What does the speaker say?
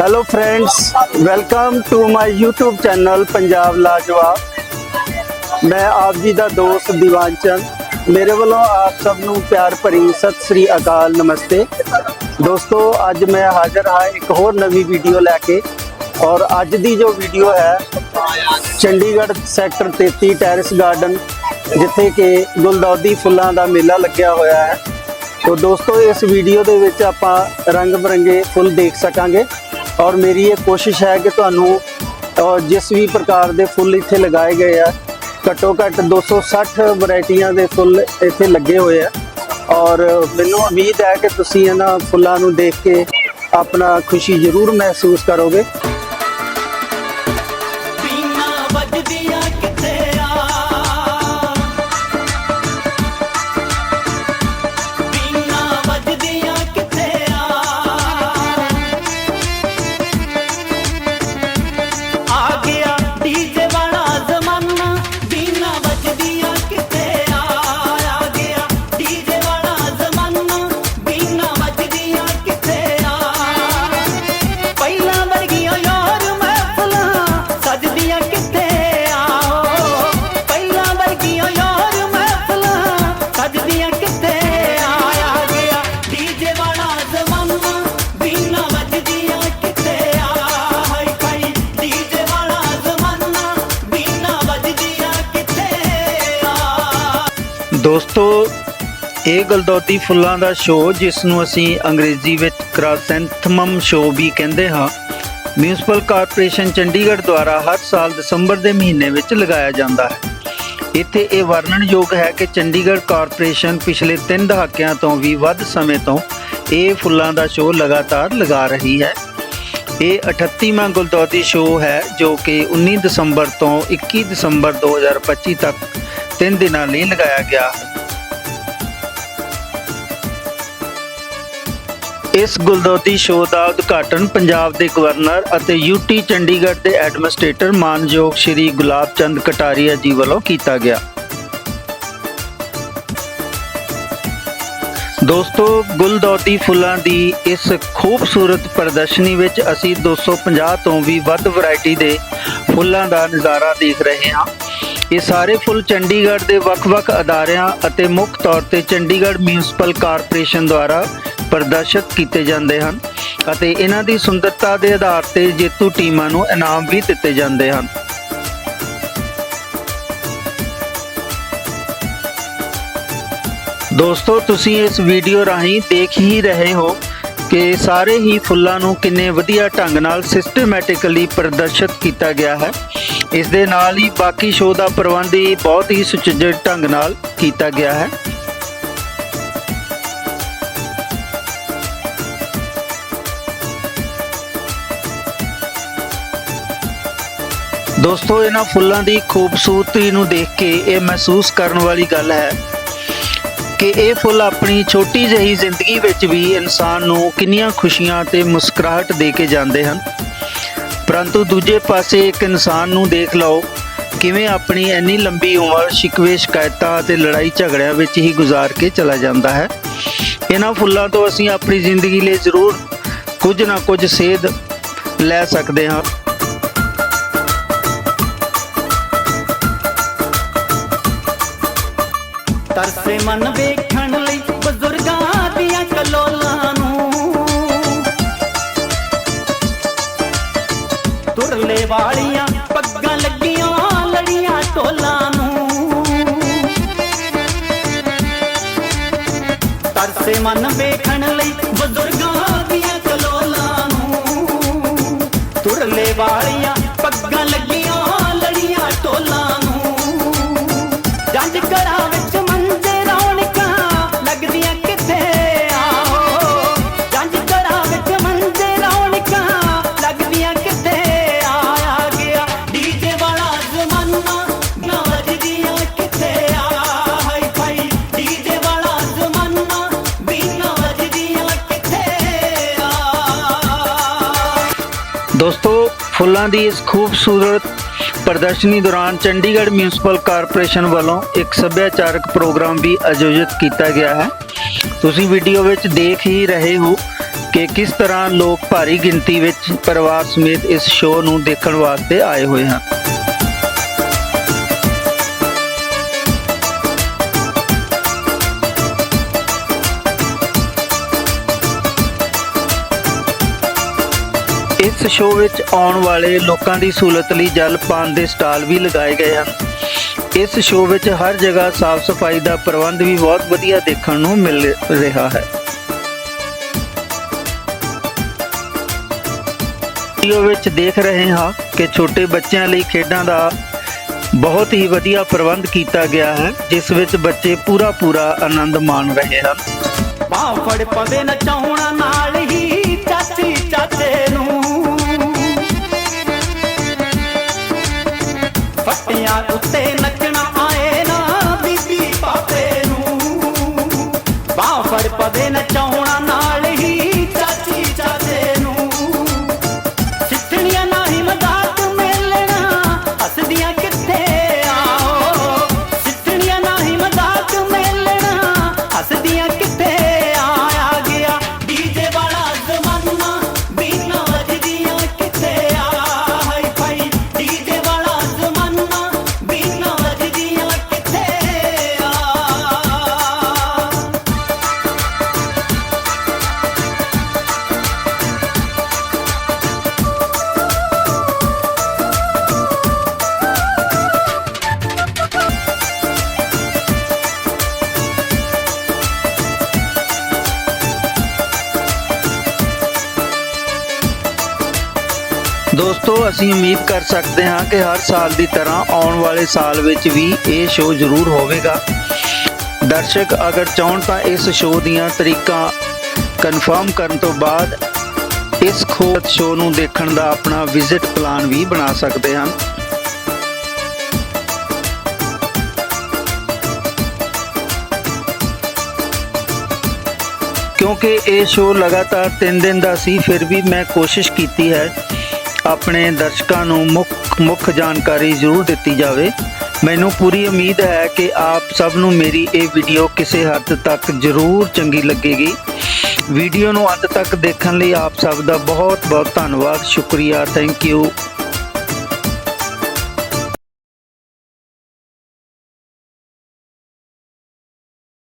Hello friends welcome to my YouTube channel Punjab Lajawab ਮੈਂ ਆਪ ਜੀ ਦਾ ਦੋਸਤ ਦੀਵਾਨ ਚੰਦ ਮੇਰੇ ਵੱਲੋਂ ਆਪ ਸਭ ਨੂੰ ਪਿਆਰ ਭਰੀ ਸਤਿ ਸ੍ਰੀ ਅਕਾਲ, ਨਮਸਤੇ। ਦੋਸਤੋ, ਅੱਜ ਮੈਂ ਹਾਜ਼ਰ ਹਾਂ ਇੱਕ ਹੋਰ ਨਵੀਂ ਵੀਡੀਓ ਲੈ ਕੇ। ਔਰ ਅੱਜ ਦੀ ਜੋ ਵੀਡੀਓ ਹੈ, ਚੰਡੀਗੜ੍ਹ ਸੈਕਟਰ 33 ਟੈਰਿਸ ਗਾਰਡਨ, ਜਿੱਥੇ ਕਿ ਗੁਲਦੌਦੀ ਫੁੱਲਾਂ ਦਾ ਮੇਲਾ ਲੱਗਿਆ ਹੋਇਆ ਹੈ। ਤੋ ਦੋਸਤੋ, ਇਸ ਵੀਡੀਓ ਦੇ ਵਿੱਚ ਆਪਾਂ ਰੰਗ ਬਰੰਗੇ ਫੁੱਲ ਦੇਖ ਸਕਾਂਗੇ। ਔਰ ਮੇਰੀ ਇਹ ਕੋਸ਼ਿਸ਼ ਹੈ ਕਿ ਤੁਹਾਨੂੰ ਜਿਸ ਵੀ ਪ੍ਰਕਾਰ ਦੇ ਫੁੱਲ ਇੱਥੇ ਲਗਾਏ ਗਏ ਆ, ਘੱਟੋ ਘੱਟ 260 ਵੈਰਾਈਟੀਆਂ ਦੇ ਫੁੱਲ ਇੱਥੇ ਲੱਗੇ ਹੋਏ ਆ। ਔਰ ਮੈਨੂੰ ਉਮੀਦ ਹੈ ਕਿ ਤੁਸੀਂ ਇਹਨਾਂ ਫੁੱਲਾਂ ਨੂੰ ਦੇਖ ਕੇ ਆਪਣਾ ਖੁਸ਼ੀ ਜ਼ਰੂਰ ਮਹਿਸੂਸ ਕਰੋਗੇ। ਦੋਸਤੋ, ਇਹ ਗਲਦੌਦੀ ਫੁੱਲਾਂ ਦਾ ਸ਼ੋਅ ਜਿਸ ਨੂੰ ਅਸੀਂ ਅੰਗਰੇਜ਼ੀ ਵਿੱਚ ਕ੍ਰਾਸੈਂਥਮਮ ਸ਼ੋਅ ਵੀ ਕਹਿੰਦੇ ਹਾਂ ਮਿਊਨਿਸਪਲ ਕਾਰਪੋਰੇਸ਼ਨ ਚੰਡੀਗੜ੍ਹ ਦੁਆਰਾ ਹਰ ਸਾਲ ਦਸੰਬਰ ਦੇ ਮਹੀਨੇ ਵਿੱਚ ਲਗਾਇਆ ਜਾਂਦਾ ਹੈ। ਇੱਥੇ ਇਹ ਵਰਣਨਯੋਗ ਹੈ ਕਿ ਚੰਡੀਗੜ੍ਹ ਕਾਰਪੋਰੇਸ਼ਨ ਪਿਛਲੇ 3 ਦਹਾਕਿਆਂ ਤੋਂ ਵੀ ਵੱਧ ਸਮੇਂ ਤੋਂ ਇਹ ਫੁੱਲਾਂ ਦਾ ਸ਼ੋਅ ਲਗਾਤਾਰ ਲਗਾ ਰਹੀ ਹੈ। ਇਹ 38ਵਾਂ ਗੁਲਦੌਤੀ ਸ਼ੋਅ ਹੈ ਜੋ ਕਿ 19 ਦਸੰਬਰ ਤੋਂ 21 ਦਸੰਬਰ 2025 ਤੱਕ 3 ਦਿਨਾਂ ਲਈ ਲਗਾਇਆ ਗਿਆ ਹੈ ਇਸ ਗੁਲਦੌਤੀ ਸ਼ੋਅ ਦਾ ਉਦਘਾਟਨ ਪੰਜਾਬ ਦੇ ਗਵਰਨਰ ਅਤੇ ਯੂਟੀ ਚੰਡੀਗੜ੍ਹ ਦੇ ਐਡਮਿਨਿਸਟ੍ਰੇਟਰ ਮਾਨਯੋਗ ਸ਼੍ਰੀ ਗੁਲਾਬ ਚੰਦ ਕਟਾਰੀਆ ਜੀ ਵੱਲੋਂ ਕੀਤਾ ਗਿਆ। ਦੋਸਤੋ, ਗੁਲਦੌਤੀ ਫੁੱਲਾਂ ਦੀ ਇਸ ਖੂਬਸੂਰਤ ਪ੍ਰਦਰਸ਼ਨੀ ਵਿੱਚ ਅਸੀਂ 250 ਤੋਂ ਵੀ ਵੱਧ ਵੈਰਾਈਟੀ ਦੇ ਫੁੱਲਾਂ ਦਾ ਨਜ਼ਾਰਾ ਦੇਖ ਰਹੇ ਹਾਂ। ਇਹ ਸਾਰੇ ਫੁੱਲ ਚੰਡੀਗੜ੍ਹ ਦੇ ਵੱਖ-ਵੱਖ ਅਦਾਰਿਆਂ ਅਤੇ ਮੁੱਖ ਤੌਰ ਤੇ ਚੰਡੀਗੜ੍ਹ ਮਿਊਨਿਸਪਲ ਕਾਰਪੋਰੇਸ਼ਨ ਦੁਆਰਾ ਪ੍ਰਦਰਸ਼ਿਤ ਕੀਤੇ ਜਾਂਦੇ ਹਨ ਅਤੇ ਇਹਨਾਂ ਦੀ ਸੁੰਦਰਤਾ ਦੇ ਆਧਾਰ ਤੇ ਜੇਤੂ ਟੀਮਾਂ ਨੂੰ ਇਨਾਮ ਵੀ ਦਿੱਤੇ ਜਾਂਦੇ ਹਨ। ਦੋਸਤੋ, ਤੁਸੀਂ ਇਸ ਵੀਡੀਓ ਰਾਹੀਂ ਦੇਖ ਹੀ ਰਹੇ ਹੋ ਕਿ ਸਾਰੇ ਹੀ ਫੁੱਲਾਂ ਨੂੰ ਕਿੰਨੇ ਵਧੀਆ ਢੰਗ ਨਾਲ ਸਿਸਟਮੈਟਿਕਲੀ ਪ੍ਰਦਰਸ਼ਿਤ ਕੀਤਾ ਗਿਆ ਹੈ। ਇਸ ਦੇ ਨਾਲ ਹੀ ਬਾਕੀ ਸ਼ੋਅ ਦਾ ਪ੍ਰਬੰਧ ਵੀ ਬਹੁਤ ਹੀ ਸੁਚੱਜੇ ਢੰਗ ਨਾਲ ਕੀਤਾ ਗਿਆ ਹੈ। ਦੋਸਤੋ, ਇਹਨਾਂ ਫੁੱਲਾਂ ਦੀ ਖੂਬਸੂਰਤੀ ਨੂੰ ਦੇਖ ਕੇ ਇਹ ਮਹਿਸੂਸ ਕਰਨ ਵਾਲੀ ਗੱਲ ਹੈ ਕਿ ਇਹ ਫੁੱਲ ਆਪਣੀ ਛੋਟੀ ਜਿਹੀ ਜ਼ਿੰਦਗੀ ਵਿੱਚ ਵੀ ਇਨਸਾਨ ਨੂੰ ਕਿੰਨੀਆਂ ਖੁਸ਼ੀਆਂ ਤੇ ਮੁਸਕਰਾਹਟ ਦੇ ਕੇ ਜਾਂਦੇ ਹਨ। ਪਰੰਤੂ ਦੂਜੇ ਪਾਸੇ ਇੱਕ ਇਨਸਾਨ ਨੂੰ ਦੇਖ ਲਓ, ਕਿਵੇਂ ਆਪਣੀ ਇੰਨੀ ਲੰਬੀ ਉਮਰ ਸ਼ਿਕਵੇ ਸ਼ਿਕਾਇਤਾਂ ਅਤੇ ਲੜਾਈ ਝਗੜਿਆਂ ਵਿੱਚ ਹੀ ਗੁਜ਼ਾਰ ਕੇ ਚਲਾ ਜਾਂਦਾ ਹੈ। ਇਹਨਾਂ ਫੁੱਲਾਂ ਤੋਂ ਅਸੀਂ ਆਪਣੀ ਜ਼ਿੰਦਗੀ ਲਈ ਜ਼ਰੂਰ ਕੁਝ ਨਾ ਕੁਝ ਸੇਧ ਲੈ ਸਕਦੇ ਹਾਂ। से मन वेग ਫੁੱਲਾਂ ਦੀ ਇਸ ਖੂਬਸੂਰਤ ਪ੍ਰਦਰਸ਼ਨੀ ਦੌਰਾਨ ਚੰਡੀਗੜ੍ਹ ਮਿਊਨਿਸਪਲ ਕਾਰਪੋਰੇਸ਼ਨ ਵੱਲੋਂ ਇੱਕ ਸੱਭਿਆਚਾਰਕ ਪ੍ਰੋਗਰਾਮ ਵੀ ਆਯੋਜਿਤ ਕੀਤਾ ਗਿਆ ਹੈ। ਤੁਸੀਂ ਵੀਡੀਓ ਵਿੱਚ ਦੇਖ ਹੀ ਰਹੇ ਹੋ ਕਿ ਕਿਸ ਤਰ੍ਹਾਂ ਲੋਕ ਭਾਰੀ ਗਿਣਤੀ ਵਿੱਚ ਪਰਿਵਾਰ ਸਮੇਤ ਇਸ ਸ਼ੋਅ ਨੂੰ ਦੇਖਣ ਵਾਸਤੇ ਆਏ ਹੋਏ ਹਨ। ਇਸ ਸ਼ੋਅ ਵਿੱਚ ਆਉਣ ਵਾਲੇ ਲੋਕਾਂ ਦੀ ਸਹੂਲਤ ਲਈ ਜਲ ਪਾਣ ਦੇ ਸਟਾਲ ਵੀ ਲਗਾਏ ਗਏ ਹਨ। ਇਸ ਸ਼ੋਅ ਵਿੱਚ ਹਰ ਜਗ੍ਹਾ ਸਾਫ਼ ਸਫ਼ਾਈ ਦਾ ਪ੍ਰਬੰਧ ਵੀ ਬਹੁਤ ਵਧੀਆ ਦੇਖਣ ਨੂੰ ਮਿਲ ਰਿਹਾ ਹੈ। ਵੀਡੀਓ ਵਿੱਚ ਦੇਖ ਰਹੇ ਹਾਂ ਕਿ ਛੋਟੇ ਬੱਚਿਆਂ ਲਈ ਖੇਡਾਂ ਦਾ ਬਹੁਤ ਹੀ ਵਧੀਆ ਪ੍ਰਬੰਧ ਕੀਤਾ ਗਿਆ ਹੈ, ਜਿਸ ਵਿੱਚ ਬੱਚੇ ਪੂਰਾ ਪੂਰਾ ਆਨੰਦ ਮਾਣ ਰਹੇ ਹਨ। ਬਾਹ ਫੜ ਪਵੇ ਨਚਾਉਣਾ ਨਾਲ ਹੀ, ਚਾਚੀ ਚਾਚੇ ਨੂੰ। ਫੱਟੀਆਂ ਉੱਤੇ ਨੱਚਣਾ ਅਸੀਂ ਉਮੀਦ ਕਰ ਸਕਦੇ ਹਾਂ ਕਿ ਹਰ ਸਾਲ ਦੀ ਤਰ੍ਹਾਂ ਆਉਣ ਵਾਲੇ ਸਾਲ ਵਿੱਚ ਵੀ ਇਹ ਸ਼ੋਅ ਜ਼ਰੂਰ ਹੋਵੇਗਾ। ਦਰਸ਼ਕ, ਅਗਰ ਚਾਹਣ ਤਾਂ ਇਸ ਸ਼ੋਅ ਦੀਆਂ ਤਰੀਕਾਂ ਕਨਫਰਮ ਕਰਨ ਤੋਂ ਬਾਅਦ ਇਸ ਖੋਜ ਸ਼ੋਅ ਨੂੰ ਦੇਖਣ ਦਾ ਆਪਣਾ ਵਿਜ਼ਿਟ ਪਲਾਨ ਵੀ ਬਣਾ ਸਕਦੇ ਹਨ ਕਿਉਂਕਿ ਇਹ ਸ਼ੋਅ ਲਗਾਤਾਰ 3 ਦਿਨ ਦਾ ਸੀ, ਫਿਰ ਵੀ ਮੈਂ ਕੋਸ਼ਿਸ਼ ਕੀਤੀ ਹੈ ਆਪਣੇ ਦਰਸ਼ਕਾਂ ਨੂੰ ਮੁੱਖ ਮੁੱਖ ਜਾਣਕਾਰੀ ਜ਼ਰੂਰ ਦਿੱਤੀ ਜਾਵੇ। ਮੈਨੂੰ ਪੂਰੀ ਉਮੀਦ ਹੈ ਕਿ ਆਪ ਸਭ ਨੂੰ ਮੇਰੀ ਇਹ ਵੀਡੀਓ ਕਿਸੇ ਹੱਦ ਤੱਕ ਜ਼ਰੂਰ ਚੰਗੀ ਲੱਗੇਗੀ। ਵੀਡੀਓ ਨੂੰ ਅੰਤ ਤੱਕ ਦੇਖਣ ਲਈ ਆਪ ਸਭ ਦਾ ਬਹੁਤ ਬਹੁਤ ਧੰਨਵਾਦ। ਸ਼ੁਕਰੀਆ। Thank you